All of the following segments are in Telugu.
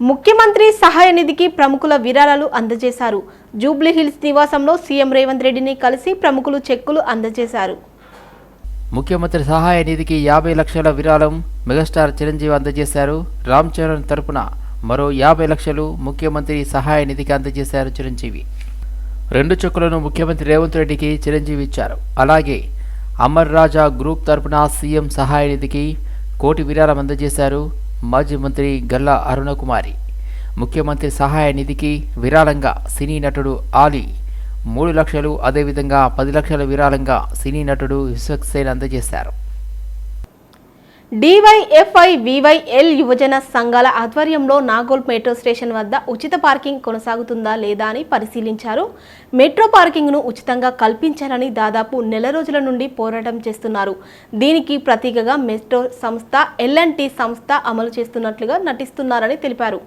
ముఖ్యమంత్రి సహాయ నిధికి ప్రముఖుల విరాళాలు అందజేశారు. జూబ్లీహిల్స్ నివాసంలో సీఎం రేవంత్ రెడ్డిని కలిసి ప్రముఖులు చెక్కులు అందజేశారు. ముఖ్యమంత్రి సహాయ నిధికి యాభై లక్షల విరాళం మెగాస్టార్ చిరంజీవి అందజేశారు. రామ్ చరణ్ తరపున మరో యాభై లక్షలు ముఖ్యమంత్రి సహాయ నిధికి అందజేశారు చిరంజీవి. రెండు చెక్కులను ముఖ్యమంత్రి రేవంత్ రెడ్డికి చిరంజీవి ఇచ్చారు. అలాగే అమర్ రాజా గ్రూప్ తరపున సీఎం సహాయ నిధికి కోటి విరాళం అందజేశారు. మాజీ మంత్రి గల్లా అరుణకుమారి ముఖ్యమంత్రి సహాయ నిధికి విరాళంగా సినీ నటుడు ఆలీ. మూడు లక్షలు అదేవిధంగా పది లక్షల విరాళంగా సినీ నటుడు విశ్వక్సేన్ అందజేశారు. డివైఎఫ్ఐ వివైఎల్ యువజన సంఘాల ఆధ్వర్యంలో నాగోల్ మెట్రో స్టేషన్ వద్ద ఉచిత పార్కింగ్ కొనసాగుతుందా లేదా అని పరిశీలించారు. మెట్రో పార్కింగ్ను ఉచితంగా కల్పించాలని దాదాపు నెల రోజుల నుండి పోరాటం చేస్తున్నారు. దీనికి ప్రతీకగా మెట్రో సంస్థ ఎల్ఎన్టీ సంస్థ అమలు చేస్తున్నట్లుగా నటిస్తున్నారని తెలిపారు.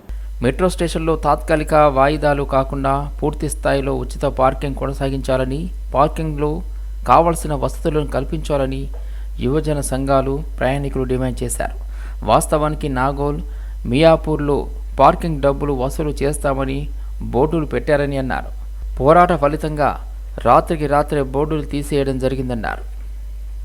మెట్రో స్టేషన్లో తాత్కాలిక వాయిదాలు కాకుండా పూర్తి స్థాయిలో ఉచిత పార్కింగ్ కొనసాగించాలని పార్కింగ్లో కావలసిన వసతులను కల్పించాలని యువజన సంఘాలు ప్రయాణికులు డిమాండ్ చేశారు. వాస్తవానికి నాగోల్ మియాపూర్లో పార్కింగ్ డబ్బులు వసూలు చేస్తామని బోర్డులు పెట్టారని అన్నారు. పోరాట ఫలితంగా రాత్రికి రాత్రే బోర్డులు తీసేయడం జరిగిందన్నారు.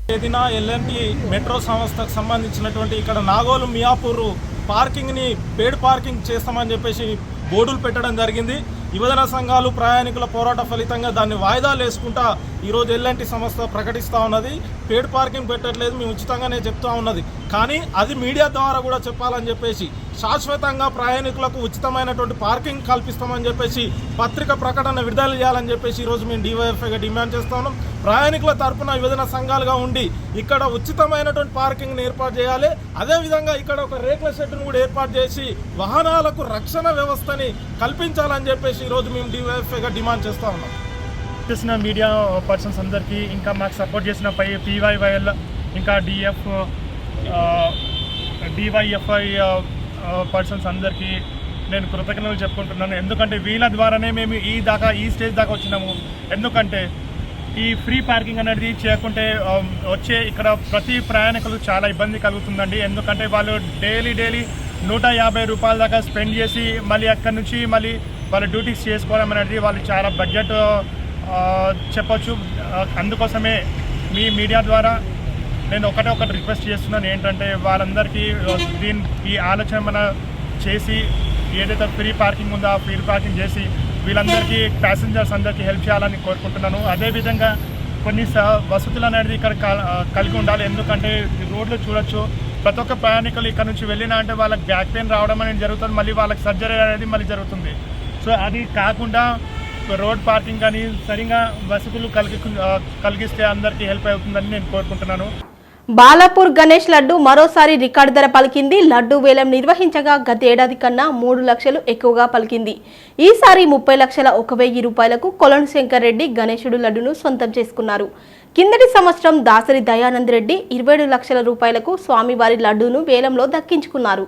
తేదీన ఎల్ఎన్టీ మెట్రో సంస్థకు సంబంధించినటువంటి ఇక్కడ నాగోలు మియాపూర్ పార్కింగ్ని పేడ్ పార్కింగ్ చేస్తామని చెప్పేసి బోర్డులు పెట్టడం జరిగింది. యువజన సంఘాలు ప్రయాణికుల పోరాట ఫలితంగా దాన్ని వాయిదాలు వేసుకుంటా ఈరోజు ఎల్ఎన్టీ సంస్థ ప్రకటిస్తూ ఉన్నది. పేడ్ పార్కింగ్ పెట్టట్లేదు మేము ఉచితంగానే చెప్తా ఉన్నది. కానీ అది మీడియా ద్వారా కూడా చెప్పాలని చెప్పేసి శాశ్వతంగా ప్రయాణికులకు ఉచితమైనటువంటి పార్కింగ్ కల్పిస్తామని చెప్పేసి పత్రిక ప్రకటన విడుదల చేయాలని చెప్పేసి ఈరోజు మేము డివైఎఫ్ఐగా డిమాండ్ చేస్తా ఉన్నాం. ప్రయాణికుల తరపున విభజన సంఘాలుగా ఉండి ఇక్కడ ఉచితమైనటువంటి పార్కింగ్ని ఏర్పాటు చేయాలి. అదేవిధంగా ఇక్కడ ఒక రేకుల షెడ్ను కూడా ఏర్పాటు చేసి వాహనాలకు రక్షణ వ్యవస్థని కల్పించాలని చెప్పేసి ఈరోజు మేము డివైఎఫ్ఐగా డిమాండ్ చేస్తూ ఉన్నాం. చేసిన మీడియా పర్సన్స్ అందరికీ ఇంకా మాకు సపోర్ట్ చేసిన పై పీవైవైఎల్ ఇంకా డిఎఫ్ డివైఎఫ్ఐ పర్సన్స్ అందరికీ నేను కృతజ్ఞతలు చెప్పుకుంటున్నాను. ఎందుకంటే వీళ్ళ ద్వారానే మేము ఈ దాకా ఈ స్టేజ్ దాకా వచ్చినాము. ఎందుకంటే ఈ ఫ్రీ పార్కింగ్ అనేది చేయకుంటే వచ్చే ఇక్కడ ప్రతి ప్రయాణికులు చాలా ఇబ్బంది కలుగుతుందండి. ఎందుకంటే వాళ్ళు డైలీ డైలీ నూట యాభై రూపాయల దాకా స్పెండ్ చేసి మళ్ళీ అక్కడి నుంచి మళ్ళీ వాళ్ళ డ్యూటీస్ చేసుకోవడం అనేది వాళ్ళు చాలా బడ్జెట్ చెప్పచ్చు. అందుకోసమే మీ మీడియా ద్వారా నేను ఒకటే ఒకటి రిక్వెస్ట్ చేస్తున్నాను. ఏంటంటే వాళ్ళందరికీ దీని ఈ ఆలోచన మన చేసి ఏదైతే ఫ్రీ పార్కింగ్ ఉందో ఆ ఫ్రీ పార్కింగ్ చేసి వీళ్ళందరికీ ప్యాసింజర్స్ అందరికీ హెల్ప్ చేయాలని కోరుకుంటున్నాను. అదేవిధంగా కొన్ని స వసతులు అనేది ఇక్కడ కలిగి ఉండాలి. ఎందుకంటే రోడ్లు చూడొచ్చు. ప్రతి ఒక్క ప్రయాణికులు ఇక్కడ నుంచి వెళ్ళినా అంటే వాళ్ళకి బ్యాక్ పెయిన్ రావడం అనేది జరుగుతుంది. మళ్ళీ వాళ్ళకి సర్జరీ అనేది మళ్ళీ జరుగుతుంది. సో అది కాకుండా రోడ్ పార్కింగ్ కానీ సరిగా వసతులు కలిగి కలిగిస్తే అందరికీ హెల్ప్ అవుతుందని నేను కోరుకుంటున్నాను. బాలాపూర్ గణేష్ లడ్డు మరోసారి రికార్డు ధర పలికింది. లడ్డు వేలం నిర్వహించగా గత ఏడాది కన్నా మూడు లక్షలు ఎక్కువగా పలికింది. ఈసారి ముప్పై లక్షల ఒక వెయ్యి రూపాయలకు కొలను శంకర్ రెడ్డి గణేశుడు లడ్డును సొంతం చేసుకున్నారు. కిందటి సంవత్సరం దాసరి దయానంద్ రెడ్డి ఇరవై లక్షల రూపాయలకు స్వామివారి లడ్డూను వేలంలో దక్కించుకున్నారు.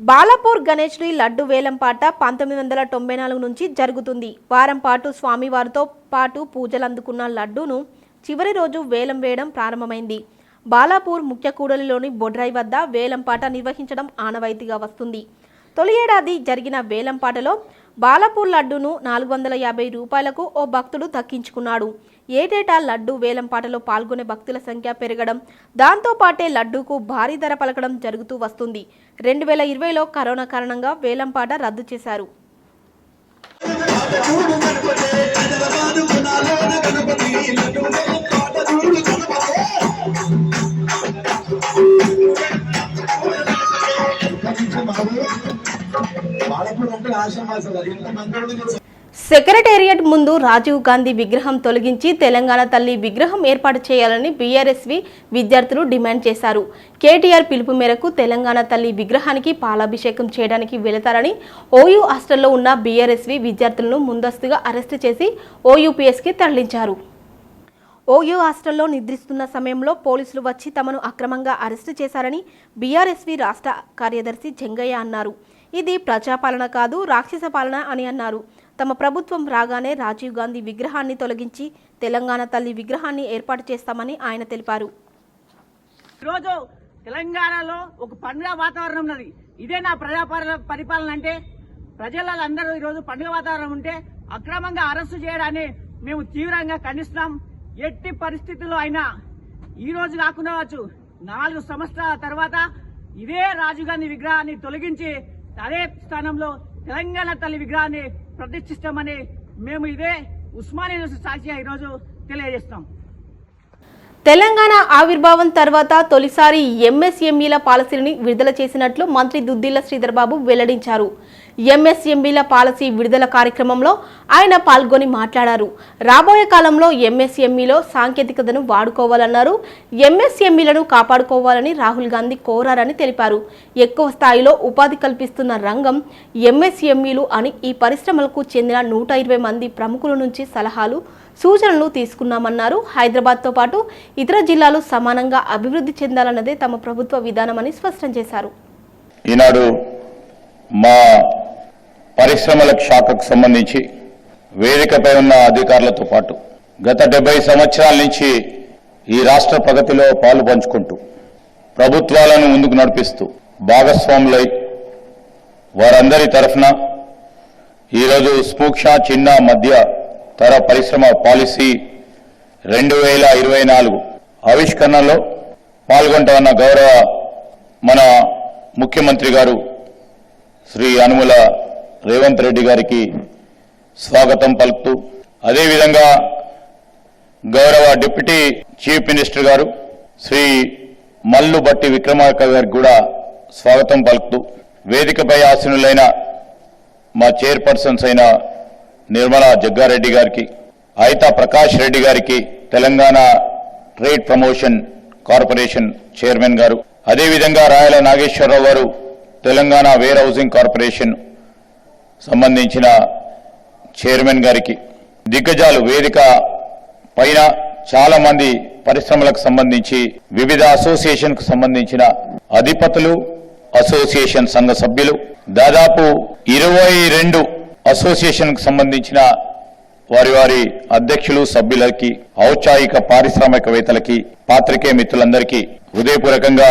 బాలాపూర్ గణేష్ని లడ్డు వేలం పాట పంతొమ్మిది వందల తొంభై నాలుగు నుంచి జరుగుతుంది. వారం పాటు స్వామివారితో పాటు పూజలు అందుకున్న లడ్డును చివరి రోజు వేలం వేయడం ప్రారంభమైంది. బాలాపూర్ ముఖ్య కూడలిలోని బొడ్రాయి వద్ద వేలంపాట నిర్వహించడం ఆనవాయితీగా వస్తుంది. తొలి ఏడాది జరిగిన వేలంపాటలో బాలాపూర్ లడ్డును నాలుగు వందల యాభై రూపాయలకు ఓ భక్తుడు దక్కించుకున్నాడు. ఏటేటా లడ్డు వేలంపాటలో పాల్గొనే భక్తుల సంఖ్య పెరగడం దాంతోపాటే లడ్డూకు భారీ ధర పలకడం జరుగుతూ వస్తుంది. రెండు వేల ఇరవైలో కరోనా కారణంగా వేలంపాట రద్దు చేశారు. అంటే సెక్రటేరియట్ ముందు రాజీవ్ గాంధీ విగ్రహం తొలగించి తెలంగాణ తల్లి విగ్రహం ఏర్పాటు చేయాలని బీఆర్ఎస్వి విద్యార్థులు డిమాండ్ చేశారు. కేటీఆర్ పిలుపు మేరకు తెలంగాణ తల్లి విగ్రహానికి పాలాభిషేకం చేయడానికి వెళతారని ఓయూ హాస్టల్లో ఉన్న బీఆర్ఎస్వి విద్యార్థులను ముందస్తుగా అరెస్టు చేసి ఓయూపీఎస్కి తరలించారు. ఓయూ హాస్టల్లో నిద్రిస్తున్న సమయంలో పోలీసులు వచ్చి తమను అక్రమంగా అరెస్టు చేశారని బీఆర్ఎస్వి రాష్ట్ర కార్యదర్శి జంగయ్య అన్నారు. ఇది ప్రజాపాలన కాదు రాక్షస పాలన అని అన్నారు. తమ ప్రభుత్వం రాగానే రాజీవ్ గాంధీ విగ్రహాన్ని తొలగించి తెలంగాణ తల్లి విగ్రహాన్ని ఏర్పాటు చేస్తామని ఆయన తెలిపారు. ఈరోజు తెలంగాణలో ఒక పండుగ వాతావరణం ఉన్నది. ఇదే నా ప్రజాపాలన పరిపాలన అంటే ప్రజలందరూ ఈరోజు పండుగ వాతావరణం ఉంటే అక్రమంగా అరెస్టు చేయడాన్ని మేము తీవ్రంగా ఖండిస్తున్నాం. ఎట్టి పరిస్థితుల్లో అయినా ఈ రోజు కాకుండా వచ్చు నాలుగు సంవత్సరాల తర్వాత ఇదే రాజీవ్ గాంధీ విగ్రహాన్ని తొలగించి అదే స్థానంలో తెలంగాణ తల్లి విగ్రహాన్ని ప్రతిష్ఠిస్తామని మేము ఇదే ఉస్మానియా సాక్షిగా ఈరోజు తెలియజేస్తాం. తెలంగాణ ఆవిర్భావం తర్వాత తొలిసారి ఎంఎస్ఎంఈల పాలసీని విడుదల చేసినట్లు మంత్రి దుద్దిల్ల శ్రీధర్బాబు వెల్లడించారు. ఎంఎస్ఎంఈల పాలసీ విడుదల కార్యక్రమంలో ఆయన పాల్గొని మాట్లాడారు. రాబోయే కాలంలో ఎంఎస్ఎంఈలో సాంకేతికతను వాడుకోవాలన్నారు. ఎంఎస్ఎంఈలను కాపాడుకోవాలని రాహుల్ గాంధీ కోరారని తెలిపారు. ఎక్కువ స్థాయిలో ఉపాధి కల్పిస్తున్న రంగం ఎంఎస్ఎంఈలు అని ఈ పరిశ్రమలకు చెందిన నూట ఇరవై మంది ప్రముఖుల నుంచి సలహాలు సూచనలు తీసుకున్నామన్నారు. హైదరాబాద్తో పాటు ఇతర జిల్లాలు సమానంగా అభివృద్ధి చెందాలన్నదే తమ ప్రభుత్వ విధానమని స్పష్టం చేశారు. ఈనాడు మా పరిశ్రమల శాఖకు సంబంధించి వేదికపై ఉన్న అధికారులతో పాటు గత డెబ్బై సంవత్సరాల నుంచి ఈ రాష్ట్ర ప్రగతిలో పాలు పంచుకుంటూ ప్రభుత్వాలను ముందుకు నడిపిస్తూ భాగస్వాములై వారందరి తరఫున ఈరోజు సూక్ష్మ చిన్న మధ్య తర పరిశ్రమ పాలసీ రెండు వేల ఇరవై నాలుగు ఆవిష్కరణలో పాల్గొంటున్న గౌరవ మన ముఖ్యమంత్రి గారు శ్రీ అనుముల రేవంత్ రెడ్డి గారికి స్వాగతం పలుకుతూ అదేవిధంగా గౌరవ డిప్యూటీ చీఫ్ మినిస్టర్ గారు శ్రీ మల్లు బట్టి విక్రమార్క గారికి కూడా స్వాగతం పలుకుతూ వేదికపై ఆసీనులైన మా చైర్పర్సన్స్ అయిన నిర్మలా జగ్గారెడ్డి గారికి అయితా ప్రకాష్ రెడ్డి గారికి Telangana trade promotion corporation chairman గారు అదేవిధంగా రాయల నాగేశ్వరరావు గారు తెలంగాణ వేర్ హౌసింగ్ కార్పొరేషన్ సంబంధించిన చైర్మన్ గారికి. దిగ్గజాలు వేదిక పైన చాలా మంది పరిశ్రమలకు సంబంధించి వివిధ అసోసియేషన్కు సంబంధించిన అధిపతులు అసోసియేషన్ సంఘ సభ్యులు దాదాపు ఇరవై అసోసియేషన్కు సంబంధించిన వారి వారి అధ్యక్షులు సభ్యులకి ఔత్సాహిక పారిశ్రామికవేత్తలకి పాత్రికే మిత్రులందరికీ హృదయపూర్వకంగా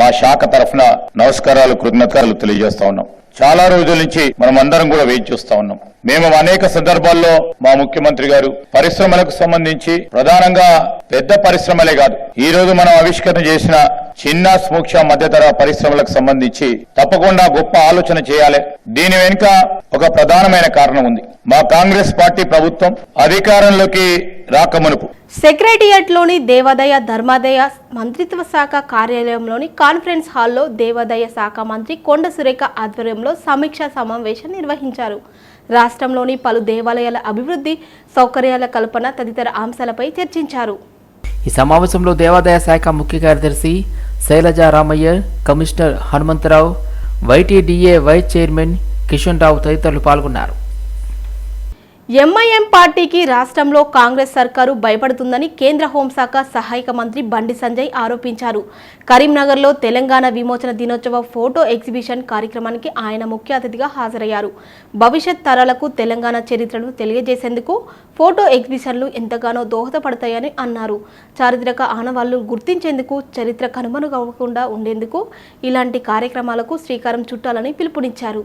మా శాఖ తరఫున నమస్కారాలు కృతజ్ఞతలు తెలియజేస్తా ఉన్నాం. చాలా రోజుల నుంచి మనం అందరం కూడా వెయిట్ చూస్తా ఉన్నాం. మేము అనేక సందర్భాల్లో మా ముఖ్యమంత్రి గారు పరిశ్రమలకు సంబంధించి ప్రధానంగా పెద్ద పరిశ్రమలే కాదు ఈ రోజు మనం ఆవిష్కరణ చేసిన చిన్న సూక్ష్మ మధ్యతర పరిశ్రమలకు సంబంధించి తప్పకుండా గొప్ప ఆలోచన చేయాలి. దీని వెనుక ఒక ప్రధానమైన కారణం ఉంది. మా కాంగ్రెస్ పార్టీ ప్రభుత్వం అధికారంలోకి రాకమునుపు సెక్రటేరియట్లోని దేవాదాయ ధర్మాదాయ మంత్రిత్వ శాఖ కార్యాలయంలోని కాన్ఫరెన్స్ హాల్లో దేవాదాయ శాఖ మంత్రి కొండ సురేఖ ఆధ్వర్యంలో సమీక్షా సమావేశం నిర్వహించారు. రాష్ట్రంలోని పలు దేవాలయాల అభివృద్ధి సౌకర్యాల కల్పన తదితర అంశాలపై చర్చించారు. ఈ సమావేశంలో దేవాదాయ శాఖ ముఖ్య కార్యదర్శి Sailaja Ramaiah commissioner Hanumantha Rao YTDA vice chairman Kishan Rao తదితరులు పాల్గొన్నారు. ఎంఐఎం పార్టీకి రాష్ట్రంలో కాంగ్రెస్ సర్కారు భయపడుతుందని కేంద్ర హోంశాఖ సహాయక మంత్రి బండి సంజయ్ ఆరోపించారు. కరీంనగర్లో తెలంగాణ విమోచన దినోత్సవ ఫోటో ఎగ్జిబిషన్ కార్యక్రమానికి ఆయన ముఖ్య అతిథిగా హాజరయ్యారు. భవిష్యత్ తరాలకు తెలంగాణ చరిత్రను తెలియజేసేందుకు ఫోటో ఎగ్జిబిషన్లు ఎంతగానో దోహదపడతాయని అన్నారు. చారిత్రక ఆనవాళ్ళు గుర్తించేందుకు చరిత్ర కనుమరుగవ్వకుండా ఉండేందుకు ఇలాంటి కార్యక్రమాలకు శ్రీకారం చుట్టాలని పిలుపునిచ్చారు.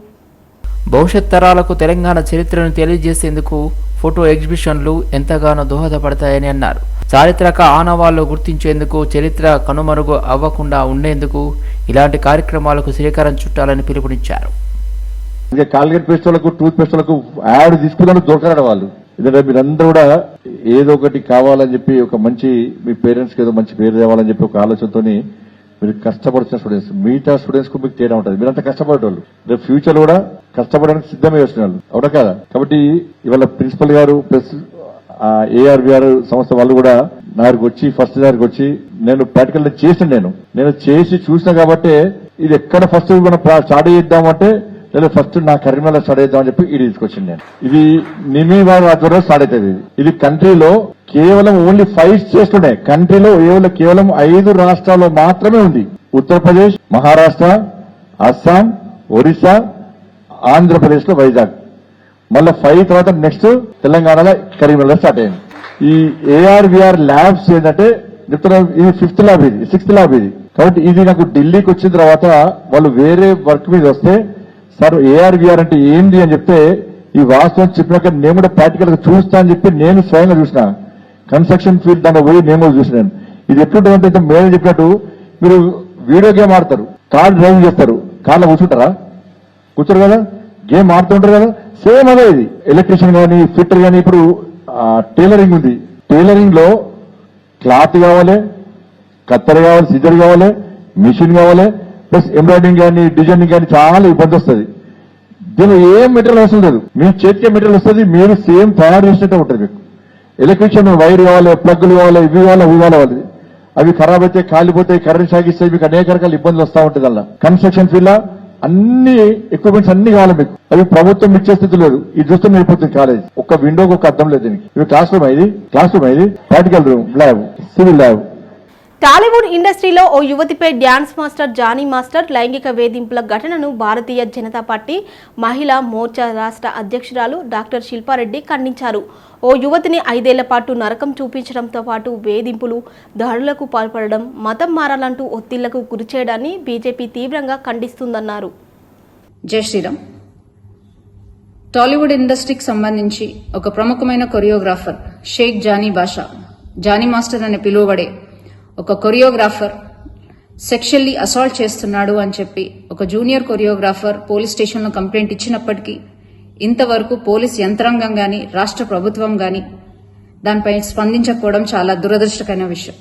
భవిష్యత్ తరాలకు తెలంగాణ చరిత్రను తెలియజేసేందుకు ఫోటో ఎగ్జిబిషన్లు ఎంతగానో దోహదపడతాయని అన్నారు. చారిత్రక ఆనవాళ్ళు గుర్తించేందుకు చరిత్ర కనుమరుగు అవ్వకుండా ఉండేందుకు ఇలాంటి కార్యక్రమాలకు శ్రీకారం చుట్టాలని పిలుపునిచ్చారు. ఇంకా Colgate paste tooth paste ad తీసుకున్నాను దొరకరాడు వాళ్ళు. ఎందుకంటే మీరందరూ కూడా ఏదో ఒకటి కావాలని చెప్పి ఒక మంచి మీ పేరెంట్స్కి ఏదో మంచి పేరు తేవాలని చెప్పి ఒక ఆలోచనతోని మీరు కష్టపడుతున్న స్టూడెంట్స్ మిగతా స్టూడెంట్స్కు మీకు తేడా ఉంటుంది. మీరంతా కష్టపడేవాళ్ళు రేపు ఫ్యూచర్ కూడా కష్టపడడానికి సిద్ధమే వస్తున్నారు అవునా కదా? కాబట్టి ఇవాళ ప్రిన్సిపల్ గారు ప్లస్ ఏఆర్బిఆర్ సంస్థ వాళ్ళు కూడా నా వచ్చి ఫస్ట్ దగ్గరికి వచ్చి నేను ప్రాక్టికల్ చేసిన నేను. నేను చేసి చూసిన కాబట్టి ఇది ఎక్కడ ఫస్ట్ మనం స్టార్ట్ చేద్దామంటే లేదా ఫస్ట్ నా కరీంనగర్ స్టార్ట్ చేద్దామని చెప్పి ఇది తీసుకొచ్చింది నేను. ఇది నిమి ఆధ్వర్యంలో స్టార్ట్ అవుతుంది. ఇది. ఇది కంట్రీలో కేవలం ఓన్లీ ఫైవ్ స్టేట్స్ ఉన్నాయి కంట్రీలో కేవలం కేవలం ఐదు రాష్ట్రాల్లో మాత్రమే ఉంది. ఉత్తరప్రదేశ్ మహారాష్ట్ర అస్సాం ఒరిస్సా ఆంధ్రప్రదేశ్లో వైజాగ్. మళ్ళీ ఫైవ్ తర్వాత నెక్స్ట్ తెలంగాణలో కరీంనగర్ స్టార్ట్ అయింది ఈ ఏఆర్విఆర్ ల్యాబ్స్ ఏంటంటే చెప్తున్నా ఇది ఫిఫ్త్ ల్యాబ్ ఇది సిక్స్త్ ల్యాబ్ ఇది. కాబట్టి ఇది నాకు ఢిల్లీకి వచ్చిన తర్వాత వాళ్ళు వేరే వర్క్ మీద వస్తే సార్ ఏఆర్విఆర్ అంటే ఏంటి అని చెప్తే ఈ వాస్తవం చెప్పినాక నేను కూడా ప్రాక్టికల్గా చూస్తా అని చెప్పి నేను స్వయంగా చూసిన. కన్స్ట్రక్షన్ ఫీల్డ్ దాంట్లో పోయి నేను కూడా చూసినాను ఇది ఎట్లుంటుందంటే మేడం చెప్పినట్టు మీరు వీడియో గేమ్ ఆడతారు. కార్ డ్రైవింగ్ చేస్తారు. కార్లో కూర్చుంటారా? కూర్చోరు కదా? గేమ్ ఆడుతుంటారు కదా? సేమ్ అదే ఇది. ఎలక్ట్రీషియన్ కానీ ఫిట్టర్ కానీ ఇప్పుడు టైలరింగ్ ఉంది. టైలరింగ్లో క్లాత్ కావాలి కత్తెర కావాలి సిజర్ కావాలి మిషన్ కావాలి ప్లస్ ఎంబ్రాయిడింగ్ కానీ డిజైనింగ్ కానీ చాలా ఇబ్బంది వస్తుంది. దీనిలో ఏం మెటీరియల్ అవసరం లేదు. మీ చేతికే మెటీరియల్ వస్తుంది మీరు సేమ్ తయారు చేసినట్టే ఉంటుంది మీకు. ఎలక్ట్రీషియన్ వైర్ కావాలి ప్లగ్లు కావాలి ఇవి కావాలి అవి కావాలి అవి ఖరాబ్ అయితే కాలిపోతే కరెంట్ సాగిస్తే మీకు అనేక రకాల ఇబ్బందులు వస్తూ ఉంటుంది అలా. కన్స్ట్రక్షన్ ఫీల్డ్ అన్ని ఎక్విప్మెంట్స్ అన్ని కావాలి మీకు. అవి ప్రభుత్వం ఇచ్చే స్థితి లేదు. ఇది చూస్తే అయిపోతుంది కాలేజ్ ఒక విండోకి ఒక అర్థం లేదు దీనికి. ఇవి క్లాస్ రూమ్ అయింది క్లాస్ రూమ్ అయింది practical room lab civil lab Tollywood ఇండస్ట్రీలో ఓ యువతిపై డ్యాన్స్ మాస్టర్ జానీ మాస్టర్ లైంగిక వేధింపుల ఘటనను భారతీయ జనతా పార్టీ మహిళా మోర్చా రాష్ట్ర అధ్యక్షురాలు డాక్టర్ శిల్పారెడ్డి ఖండించారు. ఓ యువతిని ఐదేళ్ళ పాటు నరకం చూపించడంతో పాటు వేధింపులు దాడులకు పాల్పడడం మతం మారాలంటూ ఒత్తిళ్ళకు గురిచేయడాన్ని బీజేపీ తీవ్రంగా ఖండిస్తుందన్నారు. జై శ్రీరామ్. టాలీవుడ్ ఇండస్ట్రీకి సంబంధించి ఒక ప్రముఖమైన కొరియోగ్రాఫర్ షేక్ జానీ బాషా జానీ మాస్టర్ అని పిలువబడే ఒక కొరియోగ్రాఫర్ సెక్షువల్లీ అసాల్ట్ చేస్తున్నాడు అని చెప్పి ఒక జూనియర్ కొరియోగ్రాఫర్ పోలీస్ స్టేషన్లో కంప్లైంట్ ఇచ్చినప్పటికీ ఇంతవరకు పోలీస్ యంత్రాంగం కానీ రాష్ట్ర ప్రభుత్వం కానీ దానిపై స్పందించకపోవడం చాలా దురదృష్టకరమైన విషయం.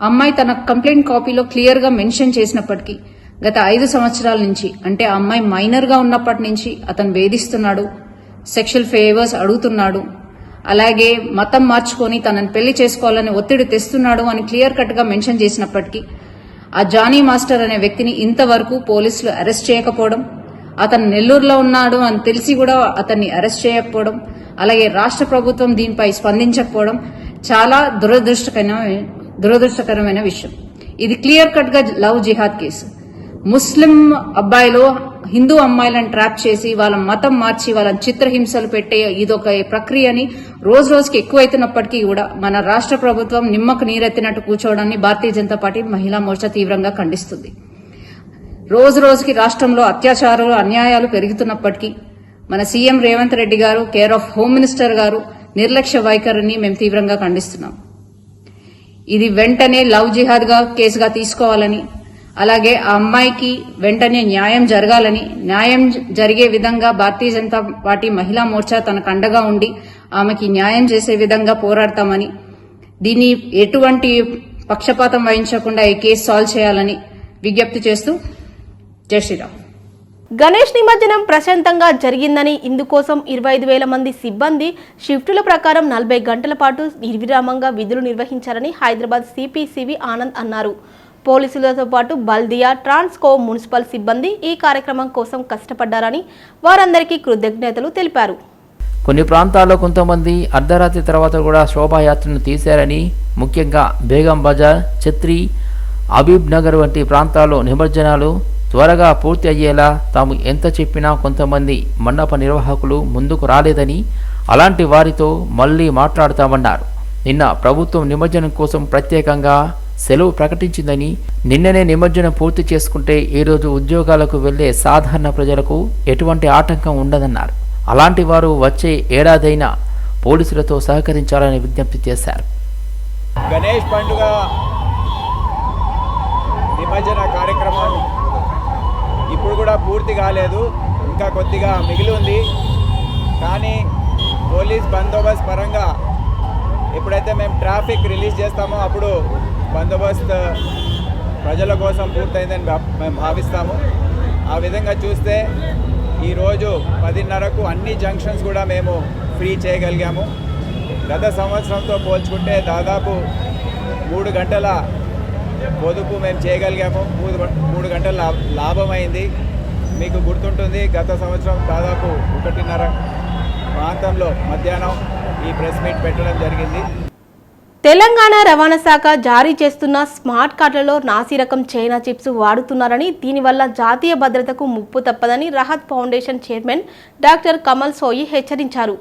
అమ్మాయి తన కంప్లైంట్ కాపీలో క్లియర్గా మెన్షన్ చేసినప్పటికీ గత ఐదు సంవత్సరాల నుంచి అంటే ఆ అమ్మాయి మైనర్గా ఉన్నప్పటి నుంచి అతను వేధిస్తున్నాడు సెక్షువల్ ఫేవర్స్ అడుగుతున్నాడు అలాగే మతం మార్చుకొని తనని పెళ్ళి చేసుకోవాలని ఒత్తిడి తెస్తున్నాడు అని క్లియర్ కట్గా మెన్షన్ చేసినప్పటికీ ఆ జానీ మాస్టర్ అనే వ్యక్తిని ఇంతవరకు పోలీసులు అరెస్ట్ చేయకపోవడం అతను నెల్లూరులో ఉన్నాడు అని తెలిసి కూడా అతన్ని అరెస్ట్ చేయకపోవడం అలాగే రాష్ట్ర ప్రభుత్వం దీనిపై స్పందించకపోవడం చాలా దురదృష్టకరమైన దురదృష్టకరమైన విషయం. ఇది క్లియర్ కట్గా లవ్ జిహాద్ కేసు. ముస్లిం అబ్బాయిలు హిందూ అమ్మాయిలను ట్రాప్ చేసి వాళ్ళ మతం మార్చి వాళ్ళని చిత్రహింసలు పెట్టే ఇదొక ప్రక్రియని రోజు రోజుకి ఎక్కువైతున్నప్పటికీ కూడా మన రాష్ట్ర ప్రభుత్వం నిమ్మకు నీరెత్తినట్టు కూర్చోవడాన్ని భారతీయ జనతా పార్టీ మహిళా మోర్చా తీవ్రంగా ఖండిస్తుంది. రోజు రోజుకి రాష్ట్రంలో అత్యాచారాలు అన్యాయాలు పెరుగుతున్నప్పటికీ మన సీఎం రేవంత్ రెడ్డి గారు కేర్ ఆఫ్ హోమ్ మినిస్టర్ గారు నిర్లక్ష్య వైఖరిని మేము తీవ్రంగా ఖండిస్తున్నాం. ఇది వెంటనే లవ్ జిహాద్గా కేసుగా తీసుకోవాలని అలాగే ఆ అమ్మాయికి వెంటనే న్యాయం జరగాలని న్యాయం జరిగే విధంగా భారతీయ జనతా పార్టీ మహిళా మోర్చా తనకు అండగా ఉండి ఆమెకి న్యాయం చేసే విధంగా పోరాడతామని దీన్ని ఎటువంటి పక్షపాతం వహించకుండా ఈ కేసు సాల్వ్ చేయాలని విజ్ఞప్తి చేస్తూ జై శ్రీరామ్. గణేష్ నిమజ్జనం ప్రశాంతంగా జరిగిందని ఇందుకోసం ఇరవై ఐదు వేల మంది సిబ్బంది షిఫ్టుల ప్రకారం నలభై గంటల పాటు నిర్విరామంగా విధులు నిర్వహించారని హైదరాబాద్ సిపిసివి ఆనంద్ అన్నారు. పోలీసులతో పాటు బల్దియా ట్రాన్స్కో మున్సిపల్ సిబ్బంది ఈ కార్యక్రమం కోసం కష్టపడ్డారని వారందరికీ కృతజ్ఞతలు తెలిపారు. కొన్ని ప్రాంతాల్లో కొంతమంది అర్ధరాత్రి తర్వాత కూడా శోభాయాత్రను తీశారని ముఖ్యంగా బేగం బజార్ ఛత్రి అబీబ్ నగర్ వంటి ప్రాంతాల్లో నిమజ్జనాలు త్వరగా పూర్తి అయ్యేలా తాము ఎంత చెప్పినా కొంతమంది మండప నిర్వాహకులు ముందుకు రాలేదని అలాంటి వారితో మళ్ళీ మాట్లాడతామన్నారు. నిన్న ప్రభుత్వం నిమజ్జనం కోసం ప్రత్యేకంగా సెలవు ప్రకటించిందని నిన్ననే నిమజ్జనం పూర్తి చేసుకుంటే ఈరోజు ఉద్యోగాలకు వెళ్ళే సాధారణ ప్రజలకు ఎటువంటి ఆటంకం ఉండదన్నారు. అలాంటి వారు వచ్చే ఏడాదైనా పోలీసులతో సహకరించాలని విజ్ఞప్తి చేశారు. గణేష్ పండుగ నిమజ్జన కార్యక్రమం ఇప్పుడు కూడా పూర్తి కాలేదు. ఇంకా కొద్దిగా మిగిలి ఉంది. కానీ పోలీస్ బందోబస్తు పరంగా ఎప్పుడైతే మేము ట్రాఫిక్ రిలీజ్ చేస్తామో అప్పుడు బందోబస్తు ప్రజల కోసం పూర్తయిందని మేము భావిస్తాము. ఆ విధంగా చూస్తే ఈరోజు పదిన్నరకు అన్ని జంక్షన్స్ కూడా మేము ఫ్రీ చేయగలిగాము. గత సంవత్సరంతో పోల్చుకుంటే దాదాపు మూడు గంటల పొదుపు మేము చేయగలిగాము. మూడు మూడు గంటల లాభం లాభమైంది. మీకు గుర్తుంటుంది గత సంవత్సరం దాదాపు ఒకటిన్నర ప్రాంతంలో మధ్యాహ్నం ఈ ప్రెస్ మీట్ పెట్టడం జరిగింది. తెలంగాణ రవాణా శాఖ జారీ చేస్తున్న స్మార్ట్ కార్డులలో నాసిరకం చైనా చిప్స్ వాడుతున్నారని దీనివల్ల జాతీయ భద్రతకు ముప్పు తప్పదని Rahat foundation chairman doctor Kamal Soi హెచ్చరించారు.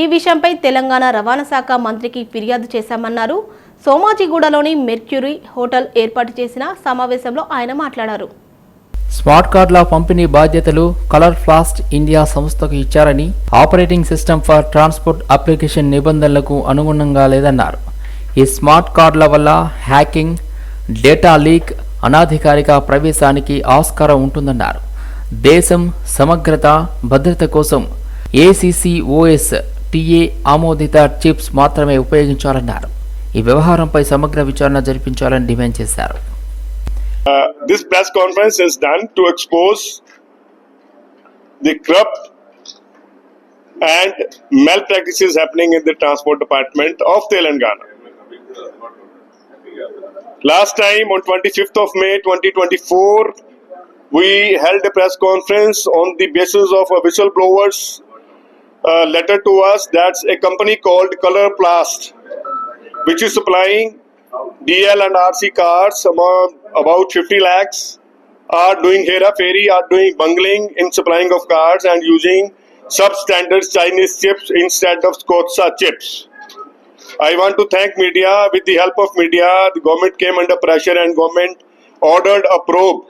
ఈ విషయంపై తెలంగాణ రవాణా శాఖ మంత్రికి ఫిర్యాదు చేశామన్నారు. సోమాజిగూడలోని మెర్క్యూరీ హోటల్ ఏర్పాటు చేసిన సమావేశంలో ఆయన మాట్లాడారు. స్మార్ట్ కార్డుల పంపిణీ బాధ్యతలు కలర్ ఫ్లాస్ట్ ఇండియా సంస్థకు ఇచ్చారని operating system for transport application నిబంధనలకు అనుగుణంగా లేదన్నారు. ఈ స్మార్ట్ కార్డుల వల్ల హ్యాకింగ్ డేటా లీక్ అనాధికారిక ప్రవేశానికి ఆస్కారం ఉంటుందన్నారు. దేశం సమగ్రత భద్రత కోసం ఏసీసీఓఎస్ టీఏ ఆమోదిత చిప్స్ మాత్రమే ఉపయోగించాలన్నారు. ఈ వ్యవహారంపై సమగ్ర విచారణ జరిపించాలని డిమాండ్ చేశారు. This press conference is done to expose the the and malpractices happening in the transport department of Telangana Last time on 25th of May 2024, we held a press conference on the basis of a whistleblower's uh, letter to us. That's a company called Color Plast, which is supplying DL and RC cars among about 50 lakhs are doing hera fairy are doing bungling in supplying of cars and using substandard Chinese chips instead of Scotsa chips. I want to thank media. With the help of media, the government came under pressure and government ordered a probe.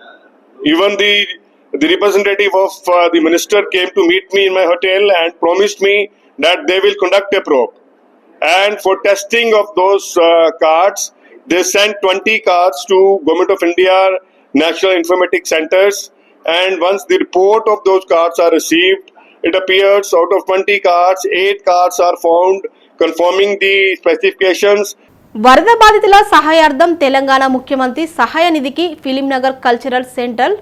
Even the the representative of uh, the minister came to meet me in my hotel and promised me that they will conduct a probe and for testing of those uh, cards they sent 20 cards to government of india national informatics centers and once the report of those cards are received it appears out of 20 cards 8 cards are found conforming the specifications. వరద బాధితుల సహాయార్థం తెలంగాణ ముఖ్యమంత్రి సహాయ నిధికి ఫిలిం నగర్ కల్చరల్ సెంటర్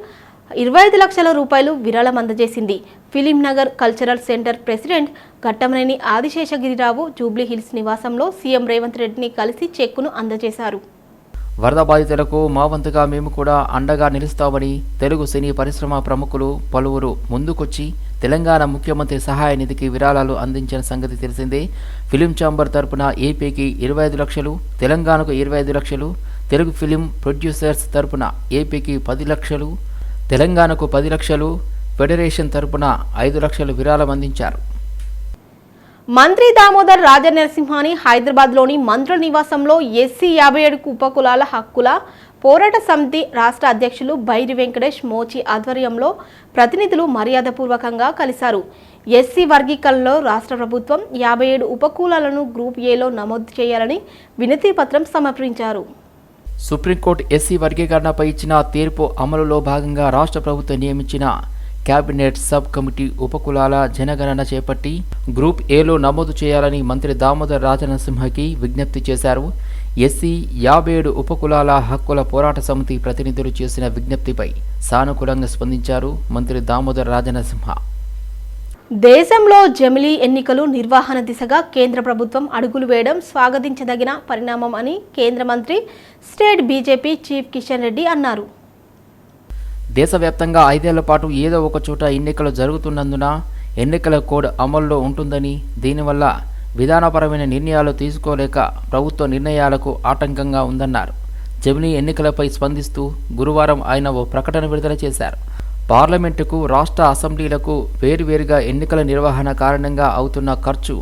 ఇరవై ఐదు లక్షల రూపాయలు విరాళం అందజేసింది. Film Nagar cultural centre president Ghattamaneni Adiseshagiri Rao Jubilee Hills నివాసంలో సీఎం రేవంత్ రెడ్డిని కలిసి చెక్కును అందజేశారు. వరద బాధితులకు మా వంతుగా మేము కూడా అండగా నిలుస్తామని తెలుగు సినీ పరిశ్రమ ప్రముఖులు పలువురు ముందుకొచ్చి తెలంగాణ ముఖ్యమంత్రి సహాయ నిధికి విరాళాలు అందించిన సంగతి తెలిసిందే. ఫిలిం ఛాంబర్ తరపున ఏపీకి ఇరవై ఐదు లక్షలు తెలంగాణకు ఇరవై ఐదు లక్షలు తెలుగు ఫిలిం ప్రొడ్యూసర్స్ తరపున ఏపీకి పది లక్షలు తెలంగాణకు పది లక్షలు ఫెడరేషన్ తరపున ఐదు లక్షలు విరాళం అందించారు. మంత్రి దామోదర్ రాజనరసింహాని హైదరాబాద్లోని మంత్రుల నివాసంలో ఎస్సీ యాభై ఏడుకు ఉపకులాల హక్కుల పోరాట సమితి రాష్ట్ర అధ్యక్షులు బైరి వెంకటేష్ మోచి ఆధ్వర్యంలో ప్రతినిధులు మర్యాదపూర్వకంగా కలిశారు. ఎస్సీ వర్గీకరణలో రాష్ట్ర ప్రభుత్వం యాభై ఏడు ఉపకులాలను గ్రూప్ ఏలో నమోదు చేయాలని వినతి పత్రం సమర్పించారు. సుప్రీంకోర్టు ఎస్సీ వర్గీకరణపై ఇచ్చిన తీర్పు అమలులో భాగంగా రాష్ట్ర ప్రభుత్వం నియమించిన కేబినెట్ సబ్ కమిటీ ఉపకులాల జనగణన చేపట్టి గ్రూప్ ఏలో నమోదు చేయాలని మంత్రి దామోదర్ రాజనసింహకి విజ్ఞప్తి చేశారు. ఎస్సీ యాభై ఏడు ఉపకులాల హక్కుల పోరాట సమితి ప్రతినిధులు చేసిన విజ్ఞప్తిపై సానుకూలంగా స్పందించారు మంత్రి దామోదర్ రాజనసింహ దేశంలో జమిలీ ఎన్నికలు నిర్వహణ దిశగా కేంద్ర ప్రభుత్వం అడుగులు వేయడం స్వాగతించదగిన పరిణామం అని కేంద్ర మంత్రి state BJP chief Kishan Reddy అన్నారు. దేశవ్యాప్తంగా ఐదేళ్ళ పాటు ఏదో ఒక చోట ఎన్నికలు జరుగుతున్నందున ఎన్నికల కోడ్ అమల్లో ఉంటుందని దీనివల్ల విధానపరమైన నిర్ణయాలు తీసుకోలేక ప్రభుత్వ నిర్ణయాలకు ఆటంకంగా ఉందన్నారు. జమిలీ ఎన్నికలపై స్పందిస్తూ గురువారం ఆయన ఓ ప్రకటన విడుదల చేశారు. పార్లమెంటుకు రాష్ట్ర అసెంబ్లీలకు వేరువేరుగా ఎన్నికల నిర్వహణ కారణంగా అవుతున్న ఖర్చు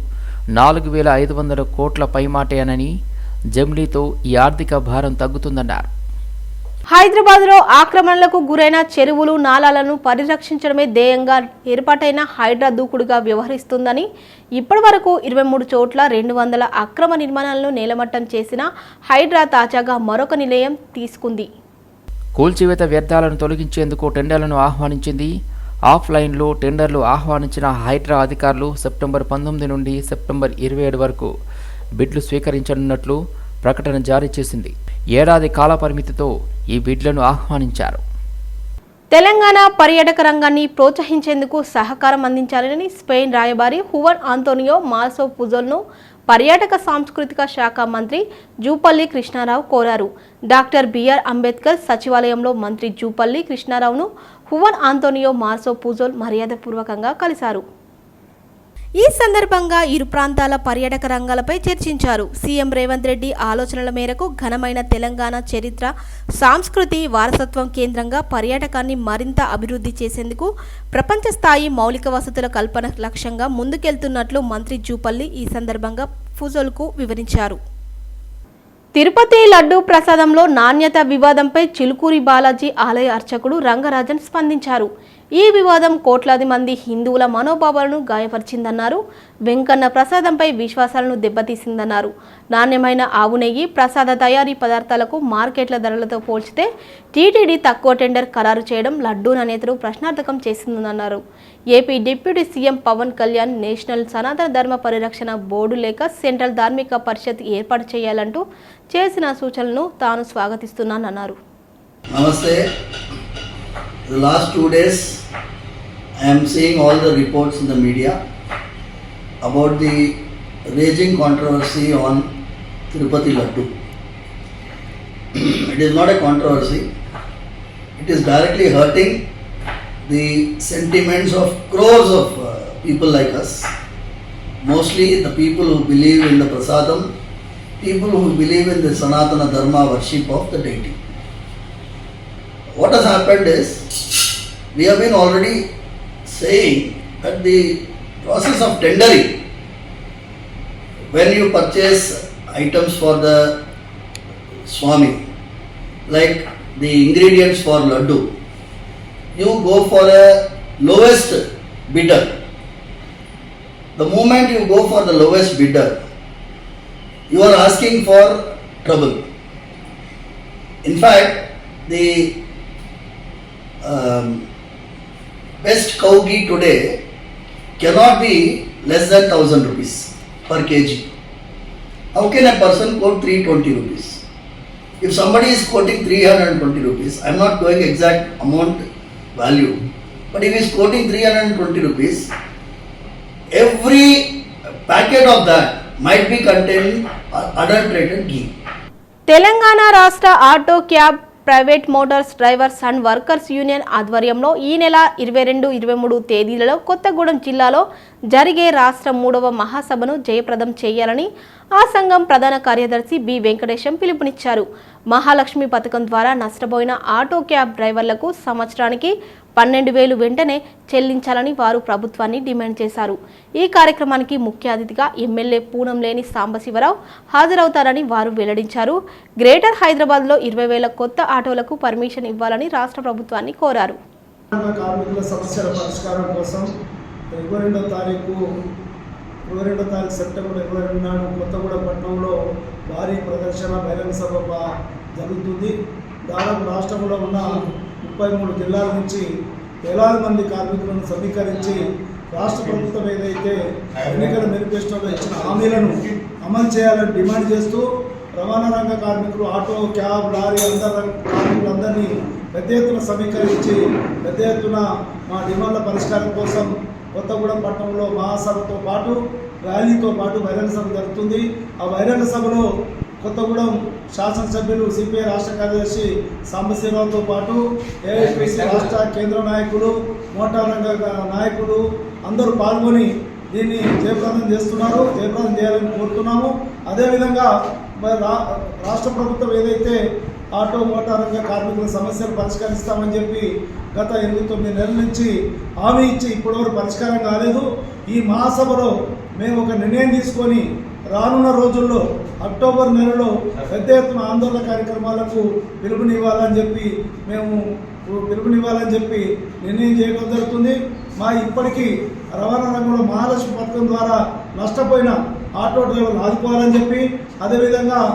నాలుగు వేల ఐదు వందల కోట్ల పైమాటేనని జమ్లీతో ఈ ఆర్థిక భారం తగ్గుతుందన్నారు. హైదరాబాద్లో ఆక్రమణలకు గురైన చెరువులు నాలాలను పరిరక్షించడమే ధ్యేయంగా ఏర్పాటైన హైడ్రా దూకుడుగా వ్యవహరిస్తుందని ఇప్పటి వరకు ఇరవై మూడు చోట్ల రెండు వందల అక్రమ నిర్మాణాలను నేలమట్టం చేసిన హైడ్రా తాజాగా మరొక నిలయం తీసుకుంది. కూల్చివేత వ్యర్థాలను తొలగించేందుకు టెండర్లను ఆహ్వానించింది. ఆఫ్లైన్లో టెండర్లు ఆహ్వానించిన హైడ్రా అధికారులు సెప్టెంబర్ పంతొమ్మిది నుండి సెప్టెంబర్ ఇరవై ఏడు వరకు బిడ్లు స్వీకరించనున్నట్లు ప్రకటన జారీ చేసింది. ఏడాది కాల పరిమితితో ఈ బిడ్లను ఆహ్వానించారు. తెలంగాణ పర్యాటక రంగాన్ని ప్రోత్సహించేందుకు సహకారం అందించాలని స్పెయిన్ రాయబారి హువన్ ఆంటోనియో మార్సో పుజోల్ను పర్యాటక సాంస్కృతిక శాఖ మంత్రి జూపల్లి కృష్ణారావు కోరారు. డాక్టర్ బిఆర్ అంబేద్కర్ సచివాలయంలో మంత్రి జూపల్లి కృష్ణారావును హువన్ ఆంటోనియో మార్సో పుజోల్ మర్యాదపూర్వకంగా కలిశారు. ఈ సందర్భంగా ఇరు ప్రాంతాల పర్యాటక రంగాలపై చర్చించారు. సీఎం రేవంత్ రెడ్డి ఆలోచనల మేరకు ఘనమైన తెలంగాణ చరిత్ర సాంస్కృతి వారసత్వం కేంద్రంగా పర్యాటకాన్ని మరింత అభివృద్ధి చేసేందుకు ప్రపంచ స్థాయి మౌలిక వసతుల కల్పన లక్ష్యంగా ముందుకెళ్తున్నట్లు మంత్రి జూపల్లి ఈ సందర్భంగా ఫుజోల్కు వివరించారు. తిరుపతి లడ్డూ ప్రసాదంలో నాణ్యత వివాదంపై చిలుకూరి బాలాజీ ఆలయ అర్చకుడు రంగరాజన్ స్పందించారు. ఈ వివాదం కోట్లాది మంది హిందువుల మనోభావాలను గాయపరిచిందన్నారు. వెంకన్న ప్రసాదంపై విశ్వాసాలను దెబ్బతీసిందన్నారు. నాణ్యమైన ఆవు నెయ్యి ప్రసాద తయారీ పదార్థాలకు మార్కెట్ల ధరలతో పోల్చితే టీటీడీ తక్కువ టెండర్ ఖరారు చేయడం లడ్డూ నేతలు ప్రశ్నార్థకం చేసిందన్నారు. AP deputy CM Pawan Kalyan national సనాతన ధర్మ పరిరక్షణ బోర్డు లేక సెంట్రల్ ధార్మిక పరిషత్ ఏర్పాటు చేయాలంటూ చేసిన సూచనలను తాను స్వాగతిస్తున్నానన్నారు. Namaste. The last two days, I am seeing all the reports in the media about the raging controversy on Tirupati Laddu. it is not a controversy, it is directly hurting the sentiments of crores of uh, people like us. Mostly the people who believe in the prasadam, people who believe in the Sanatana Dharma worship of the deity. What has happened is, we have been already saying that the process of tendering, when you purchase items for the Swami, like the ingredients for laddu, you go for a lowest bidder. The moment you go for the lowest bidder, you are asking for trouble. In fact, the um, best cow ghee today cannot be less than 1000 rupees per kg. How can a person quote 320 rupees? If somebody is quoting 320 rupees, I am not going exact amount value, but if he is quoting 320 rupees, every packet of that might be containing adulterated ghee. Telangana రాష్ట్ర auto cab private motors drivers and workers union ఆధ్వర్యంలో ఈ నెల ఇరవై రెండు ఇరవై మూడు తేదీలలో కొత్తగూడెం జిల్లాలో జరిగే రాష్ట్ర మూడవ మహాసభను జయప్రదం చేయాలని ఆ సంఘం ప్రధాన కార్యదర్శి బి వెంకటేశం పిలుపునిచ్చారు. మహాలక్ష్మి పథకం ద్వారా నష్టపోయిన ఆటో క్యాబ్ డ్రైవర్లకు సంవత్సరానికి పన్నెండు వేలు వెంటనే చెల్లించాలని వారు ప్రభుత్వాన్ని డిమాండ్ చేశారు. ఈ కార్యక్రమానికి ముఖ్య అతిథిగా ఎమ్మెల్యే పూనంలేని సాంబశివరావు హాజరవుతారని వారు వెల్లడించారు. గ్రేటర్ హైదరాబాద్లో ఇరవై వేల కొత్త ఆటోలకు పర్మిషన్ ఇవ్వాలని రాష్ట్ర ప్రభుత్వాన్ని కోరారు. కార్మికుల సమస్యల పరిష్కారం కోసం ఇరవై రెండో తారీఖు ఇరవై రెండో తారీఖు సెప్టెంబర్ ఇరవై రెండు నాడు కొత్తగూడ పట్టణంలో భారీ ప్రదర్శన బహిరంగ సభ జరుగుతుంది. దాదాపు రాష్ట్రంలో ఉన్న ముప్పై మూడు జిల్లాల నుంచి వేలాది మంది కార్మికులను సమీకరించి రాష్ట్ర ప్రభుత్వం ఏదైతే ఎన్నికల మేనిఫెస్టోలో ఇచ్చిన హామీలను అమలు చేయాలని డిమాండ్ చేస్తూ రవాణా రంగ కార్మికులు ఆటో క్యాబ్ లారీ అందరి కార్మికులందరినీ పెద్ద ఎత్తున సమీకరించి పెద్ద ఎత్తున మా డిమాండ్ల పరిష్కారం కోసం కొత్తగూడెం పట్టణంలో మహాసభతో పాటు ర్యాలీతో పాటు బహిరంగ సభ జరుగుతుంది. ఆ బహిరంగ సభలో కొత్తగూడెం శాసనసభ్యులు సిపిఐ రాష్ట్ర కార్యదర్శి సాంబశివరావుతో పాటు ఏఐపిసి రాష్ట్ర కేంద్ర నాయకులు మోటార్ రంగ నాయకులు అందరూ పాల్గొని దీన్ని జయప్రదం చేస్తున్నారు. జయప్రదం చేయాలని కోరుతున్నాము. అదేవిధంగా మరి రా రాష్ట్ర ప్రభుత్వం ఏదైతే ఆటో మోటార్ రంగ కార్మికుల సమస్యలు పరిష్కరిస్తామని చెప్పి గత ఎనిమిది తొమ్మిది నెలల నుంచి హామీ ఇచ్చి ఇప్పటివరకు పరిష్కారం కాలేదు. ఈ మహాసభలో మేము ఒక నిర్ణయం తీసుకొని రానున్న రోజుల్లో అక్టోబర్ నెలలో పెద్ద ఎత్తున ఆందోళన కార్యక్రమాలకు పిలుపునివ్వాలని చెప్పి మేము పిలుపునివ్వాలని చెప్పి నిర్ణయం చేయడం జరుగుతుంది. మా ఇప్పటికీ రవాణా రంగంలో మహాలక్ష్మి పథకం ద్వారా నష్టపోయిన ఆటో డ్రైవర్లు ఆదుకోవాలని చెప్పి అదేవిధంగా